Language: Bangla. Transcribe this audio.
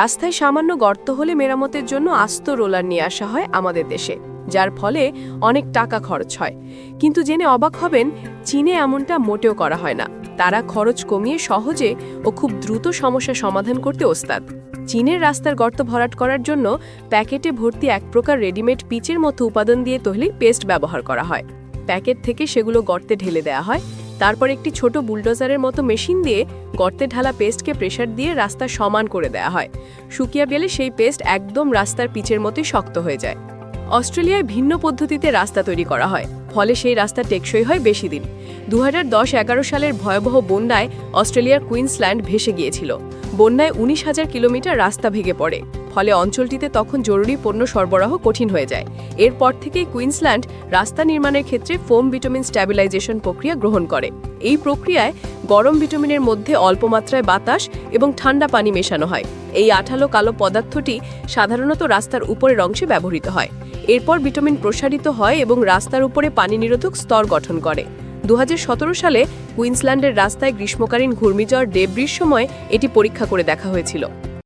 রাস্তায় সামান্য গর্ত হলে মেরামতের জন্য আস্ত রোলার নিয়ে আসা হয় আমাদের দেশে, যার ফলে অনেক টাকা খরচ হয়। কিন্তু জেনে অবাক হবেন, চীনে এমনটা মোটেও করা হয় না। তারা খরচ কমিয়ে সহজে ও খুব দ্রুত সমস্যা সমাধান করতে ওস্তাদ। চীনের রাস্তার গর্ত ভরাট করার জন্য প্যাকেটে ভর্তি এক প্রকার রেডিমেড পিচের মতো উপাদান দিয়ে তৈরি পেস্ট ব্যবহার করা হয়। প্যাকেট থেকে সেগুলো গর্তে ঢেলে দেওয়া হয়। তারপর একটি ছোট বুলডোজারের মতো মেশিন দিয়ে গর্তে ঢালা পেস্টকে প্রেসার দিয়ে রাস্তা সমান করে দেয়া হয়। শুকিয়ে গেলে সেই পেস্ট একদম রাস্তার পিচের মতোই শক্ত হয়ে যায়। অস্ট্রেলিয়ায় ভিন্ন পদ্ধতিতে রাস্তা তৈরি করা হয়, ফলে সেই রাস্তা টেকসই হয় বেশি দিন। দু হাজার সালের ভয়াবহ বন্যায় অস্ট্রেলিয়ার কুইন্সল্যান্ড ভেসে গিয়েছিল। বন্যায় উনিশ হাজার কিলোমিটার রাস্তা ভেঙে পড়ে। ফলে অঞ্চলটিতে তখন জরুরি পণ্য সরবরাহ কঠিন হয়ে যায়। এরপর থেকেই কুইন্সল্যান্ড রাস্তা নির্মাণের ক্ষেত্রে ফোম ভিটামিন স্ট্যাবিলাইজেশন প্রক্রিয়া গ্রহণ করে। এই প্রক্রিয়ায় গরম ভিটামিনের মধ্যে অল্প মাত্রায় বাতাস এবং ঠান্ডা পানি মেশানো হয়। এই আঠালো কালো পদার্থটি সাধারণত রাস্তার উপরের অংশে ব্যবহৃত হয়। এরপর ভিটামিন প্রসারিত হয় এবং রাস্তার উপরে পানি নিরোধক স্তর গঠন করে। দু হাজার সতেরো সালে কুইন্সল্যান্ডের রাস্তায় গ্রীষ্মকালীন ঘূর্ণিঝড় ডেব্রির সময় এটি পরীক্ষা করে দেখা হয়েছিল।